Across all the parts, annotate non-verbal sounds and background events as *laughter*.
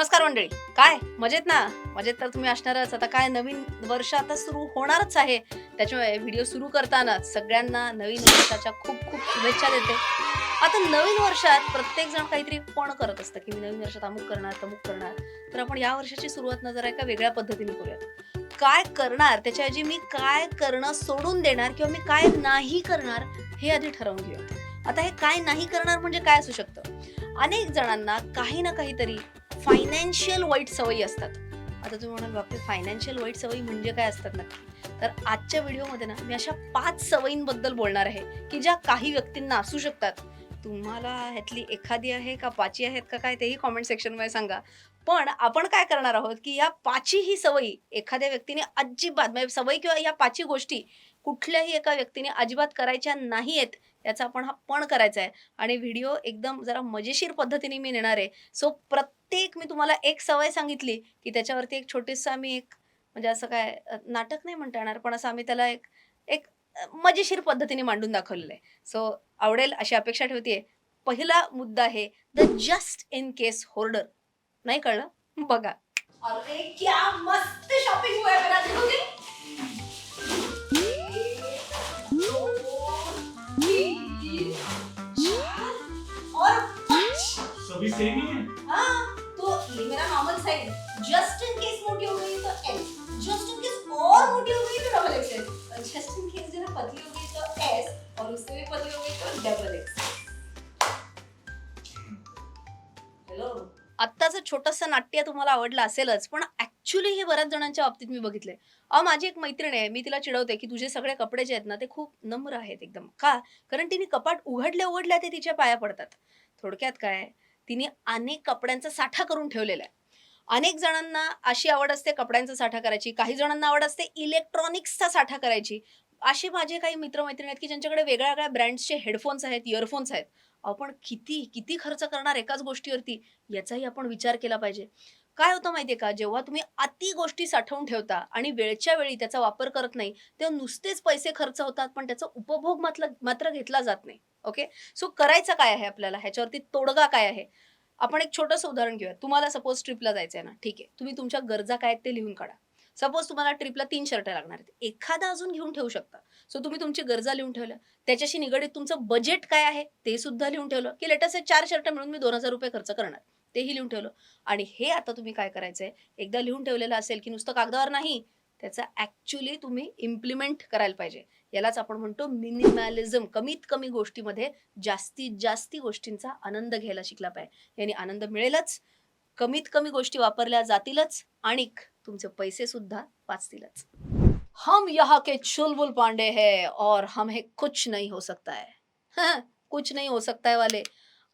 नमस्कार मंडळी. काय? मजेत ना? मजेत तर तुम्ही असणारच. आता काय नवीन वर्ष आता सुरू होणारच आहे. त्याच्यामुळे व्हिडिओ सुरू करताना सगळ्यांना नवीन वर्षाच्या खूप खूप शुभेच्छा देते. आता नवीन वर्षात प्रत्येक जण काहीतरी पण करत असतं? की मी नवीन वर्षात अमुक करणार तमुक करणार. तर आपण या वर्षाची सुरुवात ना जरा एका वेगळ्या पद्धतीने करूयात. काय करणार? त्याच्याऐवजी मी काय करणं सोडून देणार किंवा मी काय नाही करणार हे आधी ठरवून घेऊ आता हे काय नाही करणार म्हणजे काय असू शकतं? अनेक जणांना काही ना काहीतरी फायनान्शियल वाईट सवयी असतात. आता तुम्ही म्हणाल बापरे फायनान्शियल वाईट सवयी म्हणजे काय असतात नक्की? तर आजच्या व्हिडिओमध्ये ना मी अशा पाच सवयींबद्दल बोलणार आहे की ज्या काही व्यक्तींना असू शकतात. तुम्हाला ह्यातली एखादी आहे का पाची आहेत का काय तेही कॉमेंट सेक्शनमध्ये सांगा. पण आपण काय करणार आहोत की या पाचीही सवयी एखाद्या व्यक्तीने अजिबात म्हणजे सवयी किंवा या पाची गोष्टी कुठल्याही एका व्यक्तीने अजिबात करायच्या नाही आहेत याचा आपण हा पण करायचा आहे आणि व्हिडिओ एकदम जरा मजेशीर पद्धतीने मी नेणार आहे. सो प्रत्येक मी तुम्हाला एक सवय सांगितली की त्याच्यावरती एक छोटीसं आम्ही एक म्हणजे असं काय नाटक नाही म्हणता येणार पण असं आम्ही त्याला एक एक मजेशीर पद्धतीने मांडून दाखवलेलं आहे. सो आवडेल अशी अपेक्षा ठेवते पहिला मुद्दा आहे the just in case hoarder. नाही कळलं? बघा. अरे क्या मस्त शॉपिंग हुआ है सभी सेम ही है। हाँ तो ये मेरा normal size just in case मोटी हो गई तो एल जस्ट इन केस और मोटी हो गई तो डबल एक्सएल और जस्ट इन केस जरा पतली हो गई तो एस और उससे भी पतली हो गई तो डबल एक्सएल हॅलो आत्ताचं छोटंसं नाट्य तुम्हाला आवडलं असेलच पण ऍक्च्युली हे बऱ्याच जणांच्या बाबतीत मी बघितलंय. अहो माझी एक मैत्रीण आहे मी तिला चिडवते की तुझे सगळे कपडे जे आहेत ना ते खूप नम्र आहेत एकदम. का? कारण तिने कपाट उघडल्या उघडल्या ते तिच्या पाया पडतात. थोडक्यात काय? तिने अनेक कपड्यांचा साठा करून ठेवलेला आहे. अनेक जणांना अशी आवड असते कपड्यांचा साठा करायची काही जणांना आवड असते इलेक्ट्रॉनिक्सचा साठा करायची. असे माझे काही मित्रमैत्रिणी आहेत की ज्यांच्याकडे वेगळ्या वेगळ्या ब्रँड्सचे हेडफोन्स आहेत इयरफोन्स आहेत. आपण किती किती खर्च करणार एकाच गोष्टीवरती? याचाही आपण विचार केला पाहिजे. काय होतं माहितीये का? जेव्हा तुम्ही अति गोष्टी साठवून ठेवता आणि वेळच्या वेळी त्याचा वापर करत नाही तेव्हा नुसतेच पैसे खर्च होतात पण त्याचा उपभोग मात्र मात्र घेतला जात नाही. ओके? सो करायचं काय आहे आपल्याला? ह्याच्यावरती तोडगा काय आहे? आपण एक छोटंसं उदाहरण घेऊया. तुम्हाला सपोज ट्रिपला जायचं आहे ना ठीक आहे. तुम्ही तुमच्या गरजा काय आहेत ते लिहून काढा. सपोज तुम्हाला ट्रिपला तीन शर्ट लागणार आहेत. एखादा अजून घेऊन ठेवू शकता. सो तुम्ही तुमची गरजा लिहून ठेवल्या. त्याच्याशी निगडीत तुमचं बजेट काय आहे ते सुद्धा लिहून ठेवलं. की लेटेस्ट चार शर्ट मिळून मी दोन हजार रुपये खर्च करणार. तेही लिहून ठेवलं. आणि हे आता तुम्ही काय करायचंय? एकदा लिहून ठेवलेलं असेल की नुसतं कागदावर नाही त्याचा ॲक्च्युली तुम्ही इम्प्लिमेंट करायला पाहिजे. यालाच आपण म्हणतो मिनिमॅलिझम कमीत कमी गोष्टीमध्ये जास्तीत जास्ती गोष्टींचा आनंद घ्यायला शिकला पाहिजे. याने आनंद मिळेलच कमीत कमी गोष्टी वापरल्या जातीलच आणि तुमचे पैसे सुद्धा वाचतीलच. हम यहाँ के चुलबुल पांडे है और हम हे कुछ नहीं हो सकता है कुछ नहीं हो सकता है वाले.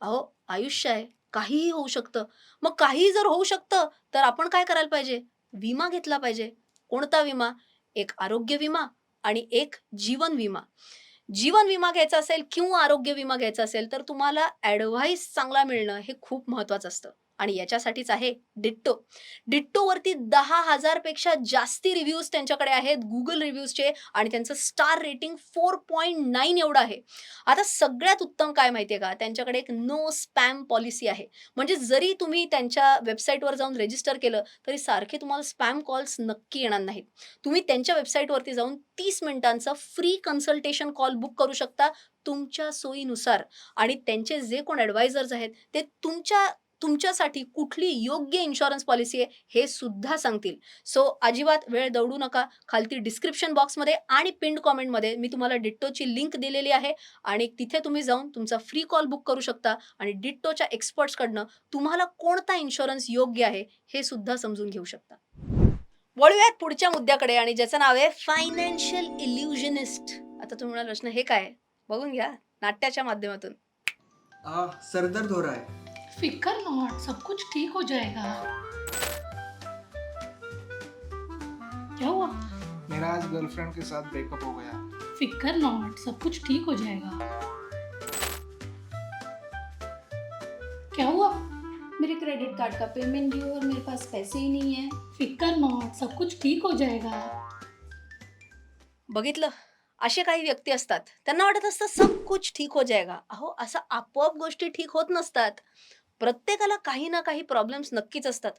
अहो आयुष्य आहे काहीही होऊ शकतं. मग काहीही जर होऊ शकतं तर आपण काय करायला पाहिजे? विमा घेतला पाहिजे. कोणता विमा? एक आरोग्य विमा आणि एक जीवन विमा. जीवन विमा घ्यायचा असेल किंवा आरोग्य विमा घ्यायचा असेल तर तुम्हाला ॲडव्हाइस चांगला मिळणं हे खूप महत्वाचं असतं. आणि याच्यासाठीच आहे डिट्टो. डिट्टोवरती दहा हजारपेक्षा जास्ती रिव्ह्यूज त्यांच्याकडे आहेत. गुगल रिव्ह्यूजचे आणि त्यांचं star rating four point nine एवढं आहे. आता सगळ्यात उत्तम काय माहितीये का? त्यांच्याकडे एक नो स्पॅम पॉलिसी आहे. म्हणजे जरी तुम्ही त्यांच्या वेबसाईटवर जाऊन रेजिस्टर केलं तरी सारखे तुम्हाला स्पॅम कॉल्स नक्की येणार नाहीत. तुम्ही त्यांच्या वेबसाईटवरती जाऊन तीस मिनिटांचा फ्री कन्सल्टेशन कॉल बुक करू शकता तुमच्या सोयीनुसार. आणि त्यांचे जे कोण ॲडवायझर्स आहेत ते तुमच्या तुमच्यासाठी कुठली योग्य इन्शुरन्स पॉलिसी आहे हे सुद्धा सांगतील. सो अजिबात वेळ दौडू नका. खालती डिस्क्रिप्शन बॉक्समध्ये आणि पिंड कॉमेंटमध्ये मी तुम्हाला डिट्टोची लिंक दिलेली आहे आणि तिथे तुम्ही जाऊन तुमचा फ्री कॉल बुक करू शकता आणि डिट्टोच्या एक्सपर्ट्सकडनं तुम्हाला कोणता इन्शुरन्स योग्य आहे हे सुद्धा समजून घेऊ शकता. वळूयात पुढच्या मुद्द्याकडे आणि ज्याचं नाव आहे फायनान्शियल इल्युजनिस्ट आता तुम्ही म्हणाल प्रश्न हे काय बघून घ्या नाट्याच्या माध्यमातून. सरदर्द हो रहा है फिकर नॉट सब कुछ ठीक हो जाएगा। क्या हुआ? मेरा आज गर्लफ्रेंड के साथ ब्रेकअप हो गया। फिकर नॉट सब कुछ ठीक हो जाएगा। क्या हुआ? मेरे क्रेडिट कार्ड का पेमेंट ड्यू और मेरे पास पैसे ही नहीं है। फिकर नॉट सब कुछ ठीक हो जाएगा। बघितलं? असे काही व्यक्ती असतात त्यांना वाटत असतं सब कुछ ठीक हो जाएगा. अहो असं आपोआप गोष्टी ठीक होत नसतात. प्रत्येकाला काही ना काही प्रॉब्लेम्स नक्कीच असतात.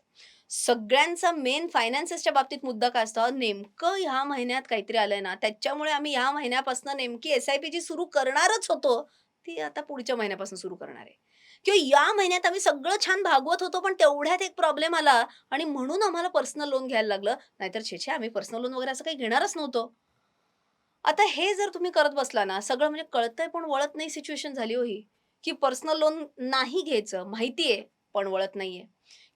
सगळ्यांचा मेन फायनान्सेसच्या बाबतीत मुद्दा काय असतो? नेमकं ह्या महिन्यात काहीतरी आलंय ना त्याच्यामुळे आम्ही ह्या महिन्यापासून नेमकी एस आय पी जी सुरू करणारच होतो ती आता पुढच्या महिन्यापासून सुरू करणार आहे. किंवा या महिन्यात आम्ही सगळं छान भागवत होतो पण तेवढ्यात एक प्रॉब्लेम आला आणि म्हणून आम्हाला पर्सनल लोन घ्यायला लागलं. नाहीतर छेछे आम्ही पर्सनल लोन वगैरे असं काही घेणारच नव्हतो. आता हे जर तुम्ही करत बसला ना सगळं म्हणजे कळतंय पण वळत नाही सिच्युएशन झाली हो ही. की पर्सनल लोन नाही घ्यायचं माहितीये पण वळत नाहीये.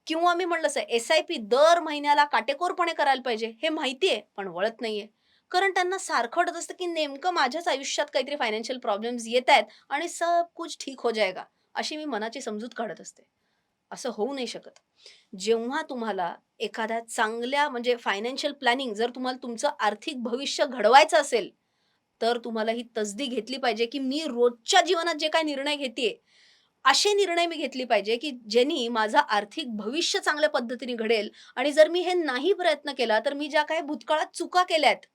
किंवा मी म्हणलं असं एस आय पी दर महिन्याला काटेकोरपणे करायला पाहिजे हे माहितीये पण वळत नाहीये. कारण त्यांना सारखं वाटत असतं की नेमकं माझ्याच आयुष्यात काहीतरी फायनान्शियल प्रॉब्लेम्स येत आहेत आणि सब कुछ ठीक हो जाएगा अशी मी मनाची समजूत काढत असते. असं होऊ नाही शकत. जेव्हा तुम्हाला एखाद्या चांगल्या म्हणजे फायनान्शियल प्लॅनिंग जर तुम्हाला तुमचं आर्थिक भविष्य घडवायचं असेल तर तुम्हाला ही तसदी घेतली पाहिजे की मी रोजच्या जीवनात जे काय निर्णय घेते असे निर्णय मी घेतली पाहिजे की ज्यांनी माझं आर्थिक भविष्य चांगल्या पद्धतीने घडेल आणि जर मी हे नाही प्रयत्न केला तर मी ज्या काही भूतकाळात चुका केल्यात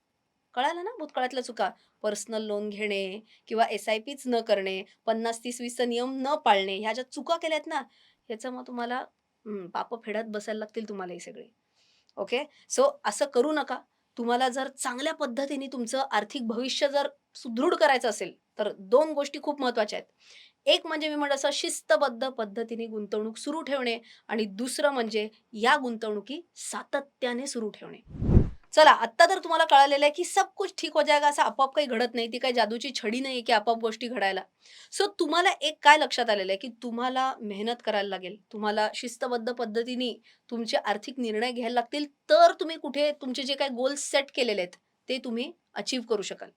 कळालं ना भूतकाळातल्या चुका? पर्सनल लोन घेणे किंवा एस आय पीच न करणे पन्नास तीस वीसचा नियम न पाळणे ह्या ज्या चुका केल्यात ना ह्याचं मग तुम्हाला पाप फेडत बसायला लागतील तुम्हाला हे सगळे. ओके? सो असं करू नका. तुम्हाला जर चांगल्या पद्धतीने तुमचं आर्थिक भविष्य जर सुदृढ करायचं असेल तर दोन गोष्टी खूप महत्त्वाच्या आहेत. एक म्हणजे मी म्हणत असं शिस्तबद्ध पद्धतीने गुंतवणूक सुरू ठेवणे आणि दुसरं म्हणजे या गुंतवणुकी सातत्याने सुरू ठेवणे. चला आत्ता तर तुम्हाला कळालेलं आहे की सब कुछ ठीक हो जाएगा असं आपोआप काही घडत नाही ती काही जादूची छडी नाही की आपोआप गोष्टी घडायला. सो तुम्हाला एक काय लक्षात आलेलं आहे की तुम्हाला मेहनत करायला लागेल तुम्हाला शिस्तबद्ध पद्धतीने तुमचे आर्थिक निर्णय घ्यायला लागतील तर तुम्ही कुठे तुमचे जे काही गोल्स सेट केलेले आहेत ते तुम्ही अचीव करू शकाल.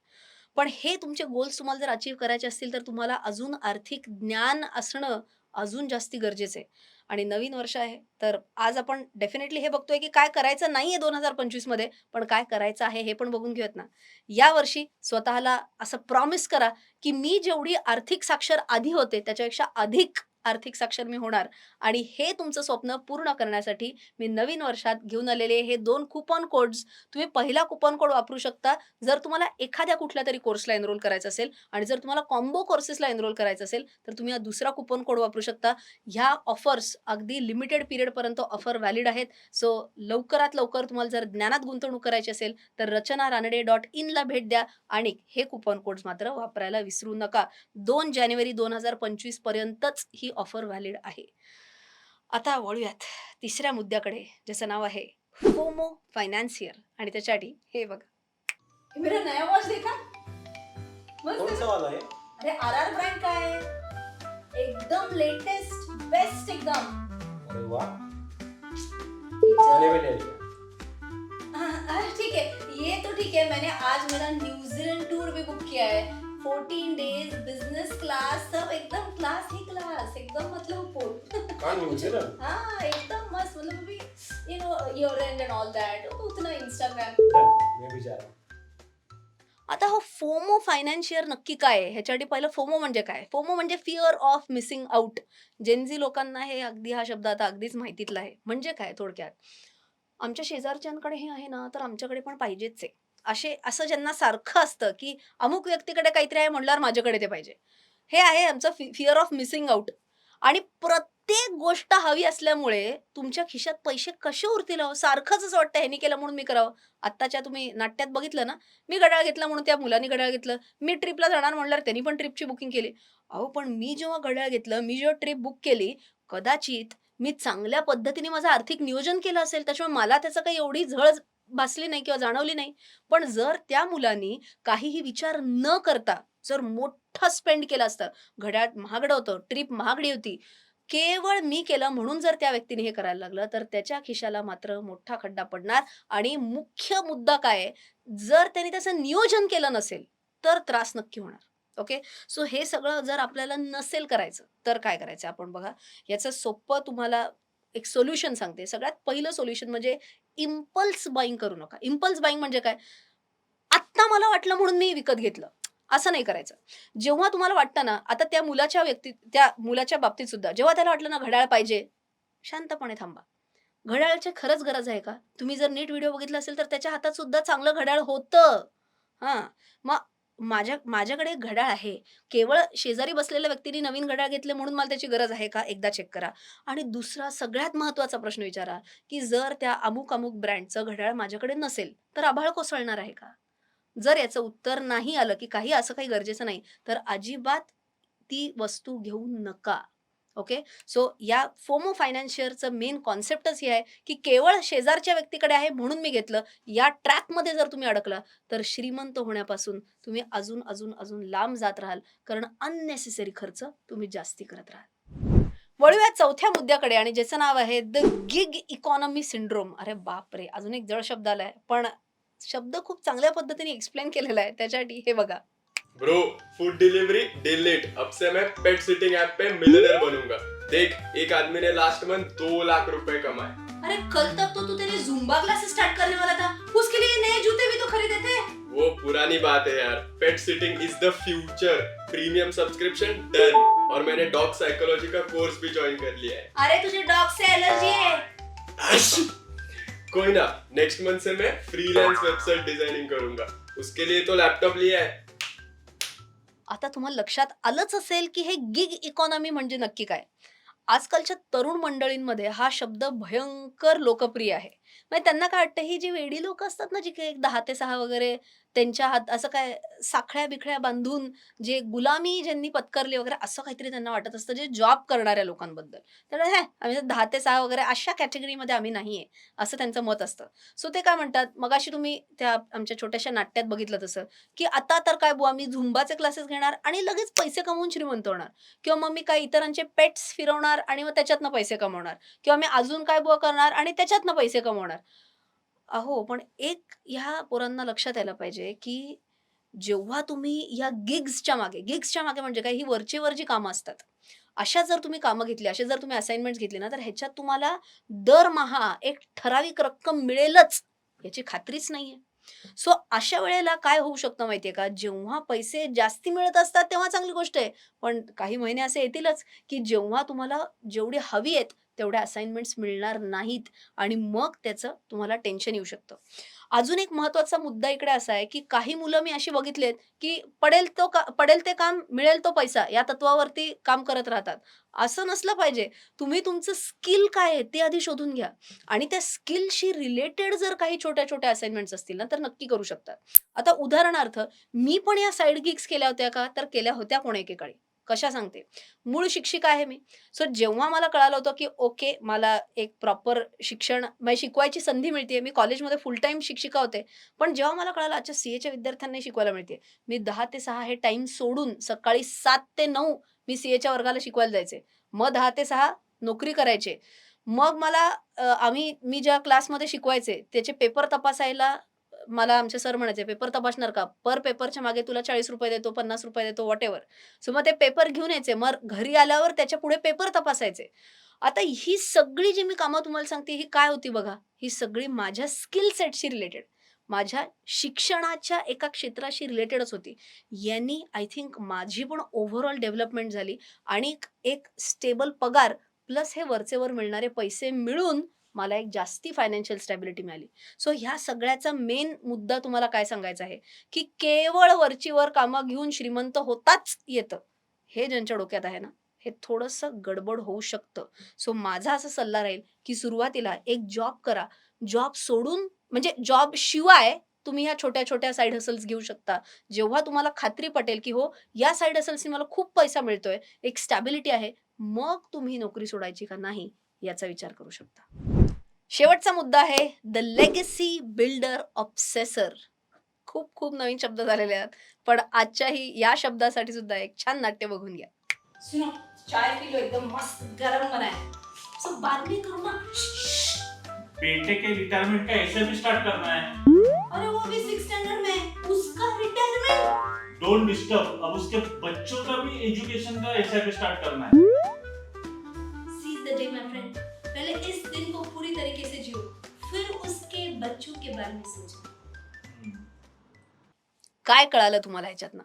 पण हे तुमचे गोल्स तुम्हाला जर अचीव करायचे असतील तर तुम्हाला अजून आर्थिक ज्ञान असणं अजून जास्ती गरजेचं आहे. आणि नवीन वर्ष आहे. तर आज आपण डेफिनेटली हे बघतोय की काय करायचं नाहीये दोन हजार पंचवीसमध्ये पण काय करायचं आहे हे पण बघून घेऊयात ना. या वर्षी स्वतःला असं प्रॉमिस करा की मी जेवढी आर्थिक साक्षर आधी होते त्याच्यापेक्षा अधिक आर्थिक साक्षर मी होणार. आणि हे तुमचं स्वप्न पूर्ण करण्यासाठी मी नवीन वर्षात घेऊन आलेले हे दोन कुपन कोड्स तुम्ही पहिला कुपन कोड वापरू शकता. जर तुम्हाला एखाद्या कुठल्या तरी कोर्सला एनरोल करायचं असेल आणि जर तुम्हाला कॉम्बो कोर्सेसला एनरोल करायचं असेल तर तुम्ही हा दुसरा कुपन कोड वापरू शकता. ह्या ऑफर्स अगदी लिमिटेड पिरियडपर्यंत ऑफर व्हॅलिड आहेत. सो लवकरात लवकर तुम्हाला जर ज्ञानात गुंतवणूक करायची असेल तर रचना रानडे डॉट इनला भेट द्या आणि हे कुपन कोड्स मात्र वापरायला विसरू नका. दोन जानेवारी दोन हजार पंचवीस पर्यंतच ही ऑफर व्हॅलिड आहे. आता वळूयात तिसऱ्या मुद्द्याकडे ज्याचं नाव आहे फोमो फायनान्सियर आणि त्याच्यासाठी हे बघा. मेरा नया वॉच देखा. कौन सा वाला है? अरे आर आर ब्रँड काय? आहे? एकदम लेटेस्ट बेस्ट एकदम. अरे वाह मैंने भी ले लिया हाँ, हाँ, ठीक है ये तो ठीक है मैंने आज मेरा न्यूजीलैंड टूर भी बुक किया है. 14 डेज बिजनेस क्लास सब एकदम क्लास ही क्लास एकदम मतलब. कहाँ न्यूजीलैंड *laughs* हाँ एकदम मस्त मतलब अभी you know your end end all that उतना इंस्टाग्राम चल मैं भी जा रहा हूँ. आता हा फोमो फायनान्शियर नक्की काय आहे? ह्याच्यासाठी पहिलं फोमो म्हणजे काय? फोमो म्हणजे fear of missing out Gen Z लोकांना हे अगदी हा शब्द आता अगदीच माहितीतला आहे. म्हणजे काय थोडक्यात? आमच्या शेजारच्यांकडे हे आहे ना तर आमच्याकडे पण पाहिजेच आहे. असे असं ज्यांना सारखं असतं की अमुक व्यक्तीकडे काहीतरी आहे म्हणल्यावर माझ्याकडे ते पाहिजे. हे आहे आमचं फिअर ऑफ मिसिंग आउट आणि प्रत्येक गोष्ट हवी असल्यामुळे तुमच्या खिशात पैसे कसे उरतील अहो? सारखंच असं वाटतं ह्यानी केलं म्हणून मी करावं. आत्ताच्या तुम्ही नाट्यात बघितलं ना मी घड्याळ घेतला म्हणून त्या मुलांनी घड्याळ घेतलं मी ट्रिपला जाणार म्हणल्यावर त्यांनी पण ट्रिपची बुकिंग केली. अहो पण मी जेव्हा घड्याळ घेतलं मी जेव्हा ट्रिप बुक केली कदाचित मी चांगल्या पद्धतीने माझं आर्थिक नियोजन केलं असेल त्याच्यामुळे मला त्याचं काही एवढी झळ भासली नाही किंवा जाणवली नाही. पण जर त्या मुलांनी काहीही विचार न करता जर मोठा स्पेंड केला असतं घड्याळ महागडं होतं ट्रिप महागडी होती केवळ मी केलं म्हणून जर त्या व्यक्तीने हे करायला लागलं तर त्याच्या खिशाला मात्र मोठा खड्डा पडणार. आणि मुख्य मुद्दा काय जर त्यांनी त्याचं नियोजन केलं नसेल तर त्रास नक्की होणार. ओके? सो हे सगळं जर आपल्याला नसेल करायचं तर काय करायचं? आपण बघा याचं सोपं तुम्हाला एक सोल्युशन सांगते. सगळ्यात पहिलं सोल्युशन म्हणजे इम्पल्स बाईंग करू नका. इम्पल्स बाईंग म्हणजे काय? आत्ता मला वाटलं म्हणून मी विकत घेतलं. असं नाही करायचं. जेव्हा तुम्हाला वाटतं ना आता त्या मुलाच्या व्यक्ती त्या मुलाच्या बाबतीत सुद्धा जेव्हा त्याला वाटलं ना घड्याळ पाहिजे शांतपणे थांबा. घड्याळाची खरंच गरज आहे का? तुम्ही जर नीट व्हिडिओ बघितला असेल तर त्याच्या हातात सुद्धा चांगलं घड्याळ होतं. हां. मग माझ्या माझ्याकडे एक घड्याळ आहे. केवळ शेजारी बसलेल्या व्यक्तीने नवीन घड्याळ घेतले म्हणून मला त्याची गरज आहे का? एकदा चेक करा. आणि दुसरा सगळ्यात महत्त्वाचा प्रश्न विचारा की जर त्या अमुक अमुक ब्रँडचं घड्याळ माझ्याकडे नसेल तर आभाळ कोसळणार आहे का? जर याचं उत्तर नाही आलं की काही असं काही गरजेचं नाही तर अजिबात ती वस्तू घेऊ नका. ओके? सो या फोमो फायनान्शियरचं मेन कॉन्सेप्टच हे आहे की केवळ शेजारच्या व्यक्तीकडे आहे म्हणून मी घेतलं या ट्रॅकमध्ये जर तुम्ही अडकला तर श्रीमंत होण्यापासून तुम्ही अजून अजून अजून लांब जात राहाल कारण अननेसेसरी खर्च तुम्ही जास्ती करत राहाल. वळूया चौथ्या मुद्द्याकडे आणि ज्याचं नाव आहे द गिग इकॉनॉमी सिंड्रोम अरे बापरे अजून एक जड शब्द आलाय पण शब्द खूप चांगल्या पद्धतीने एक्सप्लेन केलेला आहे त्याच्यासाठी हे बघा. ब्रो फ़ूड डिलीवरी डिलीट अब से मैं पेट सिटिंग ऐप पे मिलियनर बनूँगा। देख एक आदमी ने लास्ट मंथ दो लाख रुपए कमाए। अरे कल तक तो तू तेरे जुम्बा क्लासेस स्टार्ट करने वाला था। उसके लिए नए जूते भी तो खरीदे थे। वो पुरानी बात है यार। Pet sitting is the future premium subscription done और मैंने डॉग साइकोलॉजी का कोर्स भी ज्वाइन कर लिया है। अरे तुझे डॉग से एलर्जी है। कोई ना नेक्स्ट मंथ से मैं फ्रीलांस वेबसाइट डिज़ाइनिंग करूँगा। उसके लिए तो लैपटॉप लिया है। आता तुम्हाला लक्षात आलंच असेल की हे गिग इकॉनॉमी म्हणजे नक्की काय? आजकालच्या तरुण मंडळींमध्ये हा शब्द भयंकर लोकप्रिय आहे. म्हणजे त्यांना काय वाटतं ही जी वेडी लोक असतात ना जी काही एक दहा ते सहा वगैरे त्यांच्या हात असं काय साखळ्या बिखळ्या बांधून जे गुलामी ज्यांनी पत्करली वगैरे असं काहीतरी त्यांना वाटत असतं जे जॉब करणाऱ्या लोकांबद्दल. तर हे आम्ही दहा ते सहा वगैरे अशा कॅटेगरीमध्ये आम्ही नाहीये असं त्यांचं मत असतं. सो ते काय म्हणतात मगाशी तुम्ही त्या आमच्या छोट्याशा नाट्यात बघितलं तसं की आता तर काय बुवा मी झुंबाचे क्लासेस घेणार आणि लगेच पैसे कमवून श्रीमंत होणार. किंवा मग मी काय इतरांचे पेट्स फिरवणार आणि मग त्याच्यातनं पैसे कमवणार. किंवा मी अजून काय बुवा करणार आणि त्याच्यातनं पैसे कमवणार. अहो पण एक ह्या पोरांना लक्षात यायला पाहिजे की जेव्हा तुम्ही या गिग्सच्या मागे गिग्सच्या मागे म्हणजे काय? ही वरचेवर जी कामं असतात. अशा जर तुम्ही कामं घेतली असे जर तुम्ही असाइनमेंट घेतली ना तर ह्याच्यात तुम्हाला दरमहा एक ठराविक रक्कम मिळेलच याची खात्रीच नाहीये. सो अशा वेळेला काय होऊ शकतं माहितीये का? जेव्हा पैसे जास्ती मिळत असतात तेव्हा चांगली गोष्ट आहे. पण काही महिने असे येतीलच की जेव्हा तुम्हाला जेवढी हवी आहेत तेवढ्या असाइनमेंट्स मिळणार नाहीत आणि मग त्याचं तुम्हाला टेन्शन येऊ शकतं. अजून एक महत्त्वाचा मुद्दा इकडे असा आहे की काही मुलं मी अशी बघितलेत की पडेल तो का पडेल ते काम मिळेल तो पैसा या तत्वावरती काम करत राहतात. असं नसलं पाहिजे. तुम्ही तुमचं स्किल काय आहे ते आधी शोधून घ्या. आणि त्या स्किलशी रिलेटेड जर काही छोट्या छोट्या असाइनमेंट्स असतील ना तर नक्की करू शकतात. आता उदाहरणार्थ मी पण या साईड गिग्स केल्या होत्या का? तर केल्या होत्या कोण एकेकाळी? कशा सांगते? मूळ शिक्षिका आहे मी. सो जेव्हा मला कळालं होतं की ओके मला एक प्रॉपर शिक्षण म्हणजे शिकवायची संधी मिळते मी कॉलेजमध्ये फुल टाईम शिक्षिका होते. पण जेव्हा मला कळालं अच्छा सी एच्या विद्यार्थ्यांना शिकवायला मिळते मी दहा ते सहा हे टाइम सोडून सकाळी सात ते नऊ मी सी एच्या वर्गाला शिकवायला जायचे. मग दहा ते सहा नोकरी करायचे. मग मला आम्ही मी ज्या क्लासमध्ये शिकवायचे त्याचे पेपर तपासायला मला आमचे सर म्हणायचे पेपर तपासणार का? पर पेपरच्या मागे तुला चाळीस रुपये देतो पन्नास रुपये देतो वॉट एव्हर सो मग ते पेपर घेऊन यायचे. मग घरी आल्यावर त्याच्या पुढे पेपर तपासायचे. आता ही सगळी जी मी कामं तुम्हाला सांगते ही काय होती बघा? ही सगळी माझ्या स्किल सेटशी रिलेटेड माझ्या शिक्षणाच्या एका क्षेत्राशी रिलेटेडच होती. यांनी आय थिंक माझी पण ओव्हरऑल डेव्हलपमेंट झाली आणि एक स्टेबल पगार प्लस हे वरचेवर मिळणारे पैसे मिळून मला एक जास्ती फायनान्शियल स्टॅबिलिटी मिळाली. सो ह्या सगळ्याचा मेन मुद्दा तुम्हाला काय सांगायचा आहे? की केवळ वरची वर कामं घेऊन श्रीमंत होताच येतं. हे ज्यांच्या डोक्यात आहे ना हे थोडंसं गडबड होऊ शकतं. सो माझा असा सल्ला राहील की सुरुवातीला एक जॉब करा. जॉब सोडून म्हणजे जॉब शिवाय तुम्ही ह्या छोट्या छोट्या साईड हसल्स घेऊ शकता. जेव्हा तुम्हाला खात्री पटेल की हो या साईड हसल्सनी मला खूप पैसा मिळतोय एक स्टॅबिलिटी आहे मग तुम्ही नोकरी सोडायची का नाही याचा विचार करू शकता. शेवटचा मुद्दा आहे द लेगसी बिल्डर ऑब्सेसर खूप खूप नवीन शब्द झालेले आहेत पण आजच्याही या शब्दासाठी सुद्धा एक छान नाट्य बघून घ्या. सुनो चाय पी लो एकदम मस्त गरम बनाय. सो बाद में करो ना. बेटे के रिटायरमेंट का ऐसे भी स्टार्ट करना है अरे वो भी सिक्स स्टैंडर्ड में. उसका रिटायरमेंट डोंट डिस्टर्ब अब उसके बच्चों का भी एजुकेशन का ऐसा भी स्टार्ट करना है बच्चों के काय कळालं तुम्हाला ह्याच्यातनं?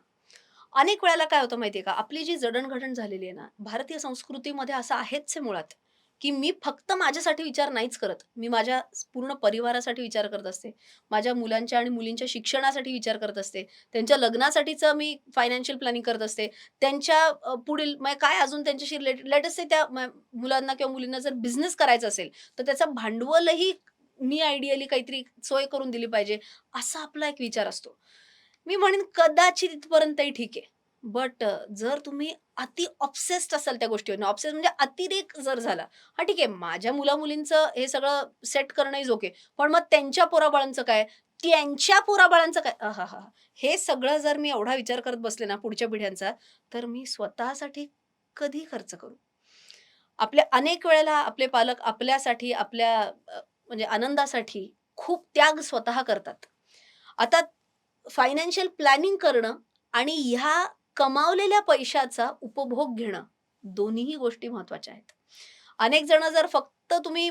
अनेक वेळेला काय होतं माहितीये का? आपली जी जडणघडण झालेली आहे ना भारतीय संस्कृतीमध्ये असं आहेच आहे मुळात की मी फक्त माझ्यासाठी विचार नाहीच करत. मी माझ्या पूर्ण परिवारासाठी विचार करत असते. माझ्या मुलांच्या आणि मुलींच्या शिक्षणासाठी विचार करत असते. त्यांच्या लग्नासाठीचं मी फायनान्शियल प्लॅनिंग करत असते. त्यांच्या पुढील म्हणजे काय अजून त्यांच्याशी रिलेटेड लेटेस्ट त्या मुलांना किंवा मुलींना जर बिझनेस करायचा असेल तर त्याचं भांडवलही मी आयडियली काहीतरी सोय करून दिली पाहिजे असा आपला एक विचार असतो. मी म्हणेन कदाचित इथपर्यंतही ठीक आहे. बट जर तुम्ही अति ऑप्सेस्ड असाल त्या गोष्टीवर ऑब्सेस म्हणजे अतिरेक जर झाला हा ठीक आहे माझ्या मुला मुलींचं हे सगळं सेट करणंही ओके पण मग त्यांच्या पोराबाळांचं काय? त्यांच्या पोराबाळांचं काय? हा हा हे. सगळं जर मी एवढा विचार करत बसले ना पुढच्या पिढ्यांचा तर मी स्वतःसाठी कधी खर्च करू? आपल्या अनेक वेळेला आपले पालक आपल्यासाठी आपल्या म्हणजे आनंदासाठी खूप त्याग स्वतः करतात. आता फायनान्शियल प्लॅनिंग करणं आणि ह्या कमावलेल्या पैशाचा उपभोग घेणं दोन्हीही गोष्टी महत्त्वाच्या आहेत. अनेक जण जर फक्त तुम्ही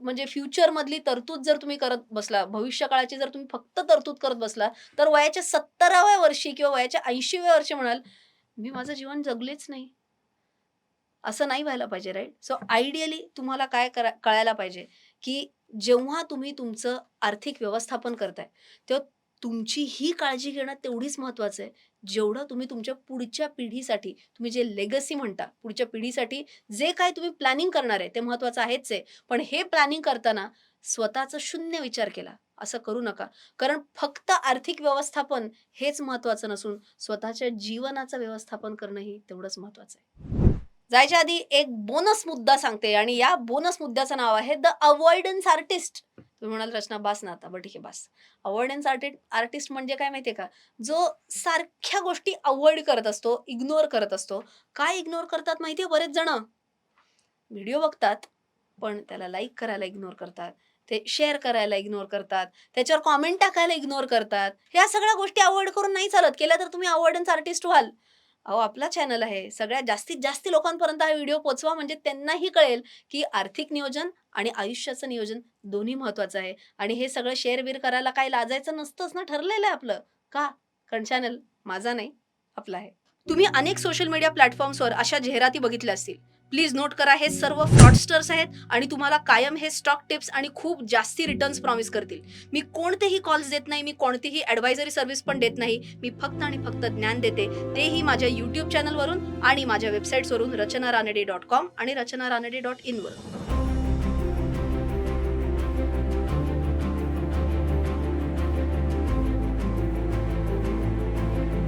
म्हणजे फ्युचर मधली तरतूद जर तुम्ही करत बसला भविष्य काळाची जर तुम्ही फक्त तरतूद करत बसला तर वयाच्या सत्तराव्या वर्षी किंवा वयाच्या ऐंशीव्या वर्षी म्हणाल मी माझं जीवन जगलेच नाही. असं नाही व्हायला पाहिजे राईट सो आयडियली तुम्हाला काय करा कळायला पाहिजे की जेव्हा तुम्ही तुमचं आर्थिक व्यवस्थापन करताय तेव्हा तुमची ही काळजी घेणं तेवढीच महत्वाचं आहे. जेवढं तुम्ही तुमच्या पुढच्या पिढीसाठी तुम्ही जे लेगसी म्हणता पुढच्या पिढीसाठी जे काय तुम्ही प्लॅनिंग करणार आहे ते महत्वाचं आहेच आहे. पण हे प्लॅनिंग करताना स्वतःचा शून्य विचार केला असं करू नका. कारण फक्त आर्थिक व्यवस्थापन हेच महत्वाचं नसून स्वतःच्या जीवनाचं व्यवस्थापन करणंही तेवढंच महत्वाचं आहे. जायच्या आधी एक बोनस मुद्दा सांगते आणि या बोनस मुद्द्याचं नाव आहे द अवॉइडन्स आर्टिस्ट तुम्ही म्हणाल रचना बास ना आता. बट ठीक आहे बास. अवॉइडन्स आर्टिस्ट आर्टिस्ट म्हणजे काय माहितीये का? जो सारख्या गोष्टी अवॉइड करत असतो इग्नोर करत असतो. काय इग्नोर करतात माहितीये? बरेच जण. व्हिडिओ बघतात पण त्याला लाईक करायला इग्नोर करतात. ते शेअर करायला इग्नोर करतात. त्याच्यावर कॉमेंट टाकायला इग्नोर करतात. ह्या सगळ्या गोष्टी अवॉइड करून नाही चालत. केल्या तर तुम्ही अवॉइडन्स आर्टिस्ट व्हाल. अहो आपला चॅनल आहे. सगळ्यात जास्तीत जास्त लोकांपर्यंत हा व्हिडिओ पोचवा म्हणजे त्यांनाही कळेल की आर्थिक नियोजन आणि आयुष्याचं नियोजन दोन्ही महत्वाचं आहे. आणि हे सगळं शेअर बीर करायला काही लाजायचं नसतंच ना? ठरलेलं आहे आपलं. का? कारण चॅनल माझा नाही आपला आहे. तुम्ही अनेक सोशल मीडिया प्लॅटफॉर्म्सवर अशा जाहिराती बघितल्या असतील. प्लीज नोट करा हे सर्व फ्रॉडस्टर्स आहेत आणि तुम्हाला कायम हे स्टॉक टिप्स आणि खूप जास्ती रिटर्न्स प्रॉमिस करतील. मी कोणतेही कॉल्स देत नाही मी कोणतीही ॲडवायझरी सर्व्हिस पण देत नाही. मी फक्त आणि फक्त ज्ञान देते. तेही माझ्या यूट्यूब चॅनलवरून आणि माझ्या वेबसाईट्सवरून रचना रानडे डॉट कॉम आणि रचना रानडे डॉट इनवरून